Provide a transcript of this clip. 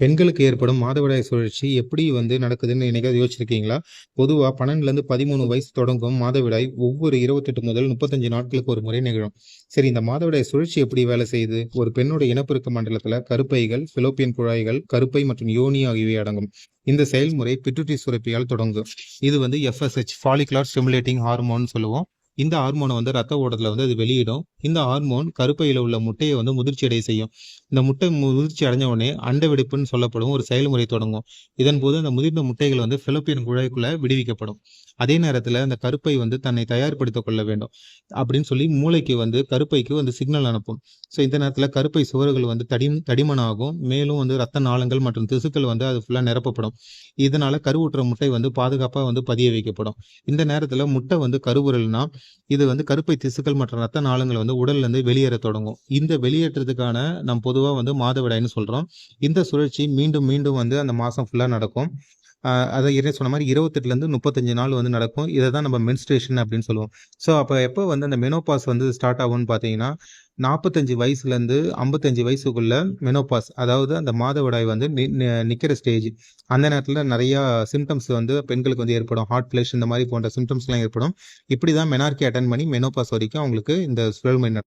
பெண்களுக்கு ஏற்படும் மாதவிடாய் சுழற்சி எப்படி வந்து நடக்குதுன்னு என்னைக்காவது யோசிச்சிருக்கீங்களா? பொதுவாக பன்னெண்டுலேருந்து பதிமூணு வயசு தொடங்கும் மாதவிடாய் ஒவ்வொரு 28 முதல் 35 நாட்களுக்கு ஒரு முறை நிகழும். சரி இந்த மாதவிடாய் சுழற்சி எப்படி வேலை செய்யுது? ஒரு பெண்ணோட இனப்பெருக்க மண்டலத்தில் கருப்பைகள், பிலோப்பியன் குழாய்கள், கருப்பை மற்றும் யோனி ஆகியவை அடங்கும். இந்த செயல்முறை பிட்டுட்டி சுரப்பியால் தொடங்கும். இது வந்து எஃப்எஸ்ஹெச் ஃபாலிகுலர் ஸ்டிமுலேட்டிங் ஹார்மோன் சொல்லுவோம். இந்த ஹார்மோனை வந்து ரத்த ஓட்டத்தில் வந்து அது வெளியிடும். இந்த ஹார்மோன் கருப்பையில் உள்ள முட்டையை வந்து முதிர்ச்சி அடைய செய்யும். இந்த முட்டை முதிர்ச்சி அடைஞ்ச உடனே அண்டவெடிப்புன்னு சொல்லப்படும் ஒரு செயல்முறை தொடங்கும். இதன்போது அந்த முதிர்ந்த முட்டைகள் வந்து பிலிப்பியன் குழாய்க்குள்ள விடுவிக்கப்படும். அதே நேரத்தில் அந்த கருப்பை வந்து தன்னை தயார்படுத்திக் கொள்ள வேண்டும் அப்படின்னு சொல்லி மூளைக்கு வந்து கருப்பைக்கு வந்து சிக்னல் அனுப்பும். ஸோ இந்த நேரத்தில் கருப்பை சுவர்கள் வந்து தடி தடிமனாகும். மேலும் வந்து ரத்த நாளங்கள் மற்றும் திசுக்கள் வந்து அது ஃபுல்லாக நிரப்பப்படும். இதனால கருவுற்ற முட்டை வந்து பாதுகாப்பாக வந்து பதிய வைக்கப்படும். இந்த நேரத்தில் முட்டை வந்து கருவுறல்னா இது வந்து கருப்பை திசுக்கள் மற்றும் ரத்த நாளங்கள் வந்து வந்து உடல்லேருந்து வெளியேற தொடங்கும். இந்த வெளியேற்றத்துக்கான நாம் பொதுவாக வந்து மாதவிடாய்ன்னு சொல்கிறோம் இந்த சுழற்சி மீண்டும் மீண்டும் வந்து அந்த மாதம் ஃபுல்லாக நடக்கும். அதை ஏற்கனவே சொன்ன மாதிரி இருபத்தெட்டுலேருந்து முப்பத்தஞ்சு நாள் வந்து நடக்கும். இதை தான் நம்ம மென்ஸ்ட்ரேஷன் அப்படின்னு சொல்லுவோம். ஸோ அப்போ எப்போ வந்து அந்த மெனோபாஸ் வந்து ஸ்டார்ட் ஆகும்னு பார்த்தீங்கன்னா, 45 வயசுலேருந்து 55 வயசுக்குள்ள மெனோபாஸ் அதாவது அந்த மாதவிடாய் வந்து நி நிக்கிற ஸ்டேஜ். அந்த நேரத்தில் நிறையா சிம்டம்ஸ் வந்து பெண்களுக்கு வந்து ஏற்படும். ஹார்ட் ஃப்ளஷ் இந்த மாதிரி போன்ற சிம்டம்ஸ்லாம் ஏற்படும். இப்படி தான் மெனார்கி அட்டன் பண்ணி மெனோபாஸ் வரைக்கும் அவங்களுக்கு இந்த சுழல்மை நடக்கும்